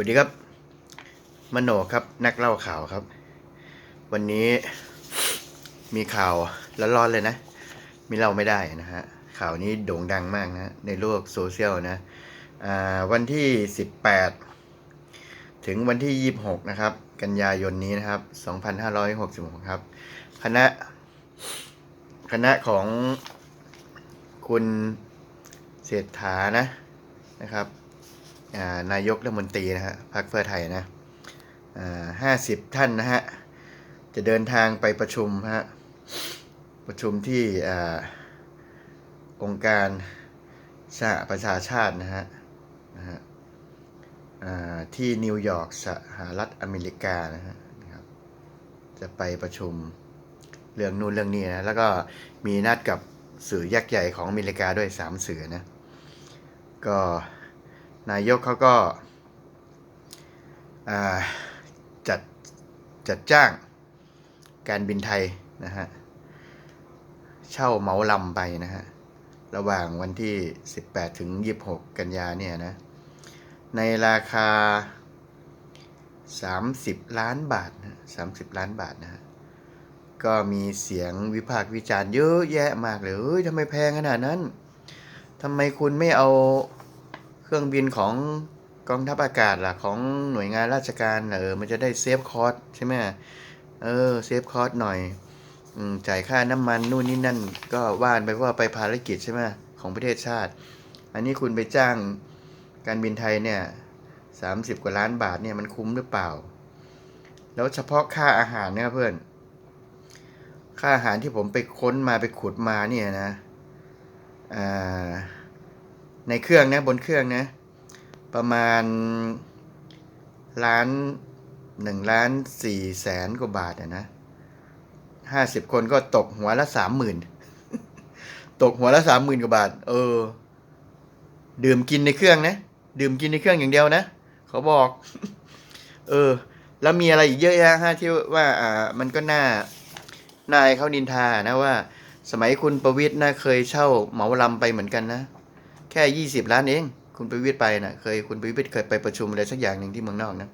วัสดีครับมโนครับนักเล่าข่าวครับ วันนี้มีข่าวร้อนๆเลยนะ มีเล่าไม่ได้นะฮะข่าวนี้โด่งดังมากนะในโลกโซเชียลนะอ่าวันที่ 18 ถึงวันที่ 26 นะครับ กันยายนนี้นะครับ 2566 ครับ คณะ คณะของคุณเศรษฐานะนะครับ นายกรัฐมนตรีนะฮะพรรคเพื่อไทยนะห้าสิบท่านนะฮะ จะเดินทางไปประชุมฮะ ประชุมที่อองค์การสหประชาชาตินะฮะนะฮะที่นิวยอร์กสหรัฐอเมริกานะฮะนะครับจะไปประชุมเรื่องนู่นเรื่องนี้นะ แล้วก็มีนัดกับสื่อยักษ์ใหญ่ของอเมริกาด้วยสามสื่อนะ ก็ นายกเขาก็าจัดจัดจ้างการบินไทยนะฮะเช่าเหมาลำไปนะฮะระหว่างวันที่ 18 ถึง 26 กันยาเนี่ยนะ ในราคา 30 ล้านบาทนะ30 ล้านบาทนะฮะก็มีเสียงวิพากษ์วิจารณ์เยอะแยะมากเลยเฮ้ยทำไมแพงขนาดนั้นทำไมคุณไม่เอา เครื่องบินของกองทัพอากาศล่ะของหน่วยงานราชการเออมันจะได้เซฟคอสใช่ไหมเออเซฟคอสหน่อยอจ่ายค่าน้ำมันนู่นนี่นั่น ก็ว่านไปว่าไปภารกิจใช่ไหมของประเทศชาติ อันนี้คุณไปจ้างการบินไทยเนี่ยสามสิบกว่าล้านบาทเนี่ยมันคุ้มหรือเปล่า แล้วเฉพาะค่าอาหารเนี่ยเพื่อน ค่าอาหารที่ผมไปค้นมาไปขุดมาเนี่ยนะอ่า ในเครื่องนะบนเครื่องนะ ประมาณล้านหนึ่งล้านสี่แสนกว่าบาทนะห้าสิบคนก็ตกหัวละสามหมื่นตกหัวละสามหมื่นกว่าบาท เออ ดื่มกินในเครื่องนะ ดื่มกินในเครื่องอย่างเดียวนะเขาบอก เออ แล้วมีอะไรอีกเยอะแยะฮะที่ว่า อ่า มันก็น่านายเขานินทานะว่า สมัยคุณประวิทย์นะเคยเช่าเหมาลำไปเหมือนกันนะ แค่ยี่สิบล้านเอง คุณประวิตรไปนะเคยคุณประวิตรเคยไปประชุมอะไรสักอย่างหนึ่งที่เมืองนอกนะ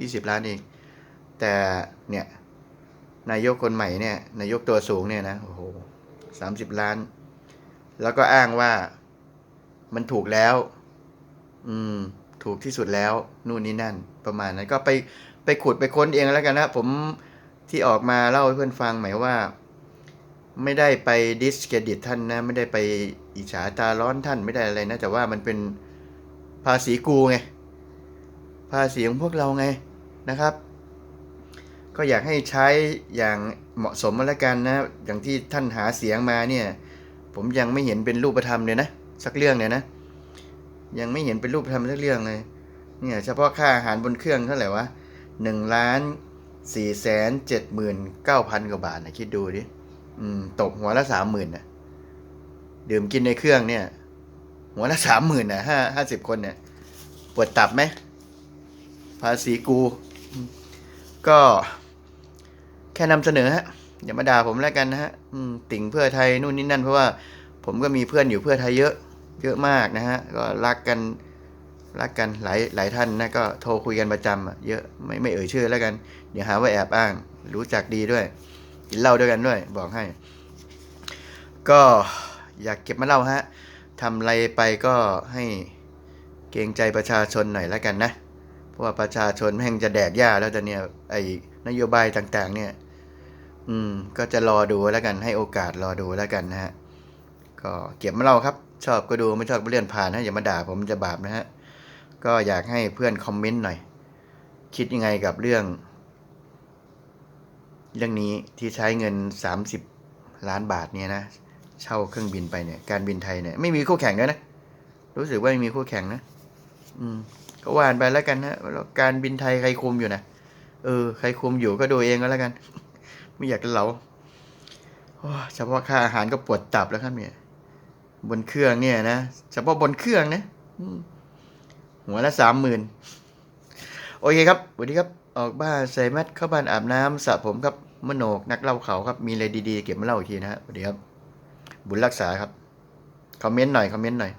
ยี่สิบล้านเอง แต่เนี่ยนายกคนใหม่เนี่ยนายกตัวสูงเนี่ยนะโอ้โหสามสิบล้าน แล้วก็อ้างว่ามันถูกแล้ว อืม ถูกที่สุดแล้ว นู่นนี่นั่น ประมาณนั้น ก็ไปไปขุดไปค้นเองแล้วกันนะ ผมที่ออกมาเล่าให้เพื่อนฟังหมายว่า ไม่ได้ไปดิสเครดิตท่านนะ ไม่ได้ไปอิจฉาตาร้อนท่านไม่ได้อะไรนะ แต่ว่ามันเป็นภาษีกูไง ภาษีของพวกเราไงนะครับ ก็อยากให้ใช้อย่างเหมาะสมมาแล้วกันนะ อย่างที่ท่านหาเสียงมาเนี่ย ผมยังไม่เห็นเป็นรูปธรรมเลยนะ สักเรื่องเนี่ยนะ ยังไม่เห็นเป็นรูปธรรมสักเรื่องเลยเนี่ยเฉพาะค่าอาหารบนเครื่องเท่าไหร่วะหนึ่งล้านสี่แสนเจ็ดหมื่นเก้าพันกว่าบาทนะคิดดูดิ อืม ตกหัวละสามหมื่นนะดื่มกินในเครื่องเนี่ย หัวละสามหมื่นนะห้าห้าสิบคนเนี่ยปวดตับไหมภาษีกู ก็แค่นำเสนอฮะอย่ามาด่าผมแล้วกันนะฮะติ่งเพื่อไทยนู่นนี่นั่น เพราะว่าผมก็มีเพื่อนอยู่เพื่อไทยเยอะ เยอะมากนะฮะ ก็รักกันรักกันหลายหลายท่านนะก็โทรคุยกันประจำเยอะไม่ไม่เอ่ยชื่อแล้วกัน เดี๋ยวหาว่าแอบอ้าง รู้จักดีด้วย กินเหล้าด้วยกันด้วย บอกให้ ก็อยากเก็บมาเล่าฮะทำอะไรไปก็ให้เกรงใจประชาชนหน่อยแล้วกันนะ เพราะว่าประชาชนแม่งจะแดกยาแล้วแต่เนี่ยไอ้นโยบายต่างๆ เนี่ย อืม ก็จะรอดูแล้วกันให้โอกาสรอดูแล้วกันนะฮะ ก็เก็บมาเล่าครับ ชอบก็ดูไม่ชอบก็เลื่อนผ่านนะอย่ามาด่าผมจะบาปนะฮะ ก็อยากให้เพื่อนคอมเมนต์หน่อย คิดยังไงกับเรื่อง เรื่องนี้ที่ใช้เงิน 30 ล้านบาทเนี่ยนะ เช่าเครื่องบินไปเนี่ย การบินไทยเนี่ยไม่มีคู่แข่งด้วยนะ รู้สึกว่าไม่มีคู่แข่งนะ อืม ก็ว่านไปแล้วกันนะแล้วการบินไทยใครคุมอยู่นะ เออ ใครคุมอยู่ก็ดูเองก็แล้วกัน ไม่อยากจะเหลาเฉพาะค่าอาหารก็ปวดตับแล้วครับเนี่ย บนเครื่องเนี่ยนะ เฉพาะบนเครื่องนะหัวละสามหมื่น โอเคครับสวัสดีครับออกบ้านใส่แมสเข้าบ้านอาบน้ำสระผมครับมโนกนักเล่าเขาครับมีอะไรดีๆเก็บมาเล่าอีกทีนะฮะสวัสดีครับ บุญรักษาครับคอมเมนต์หน่อยคอมเมนต์หน่อย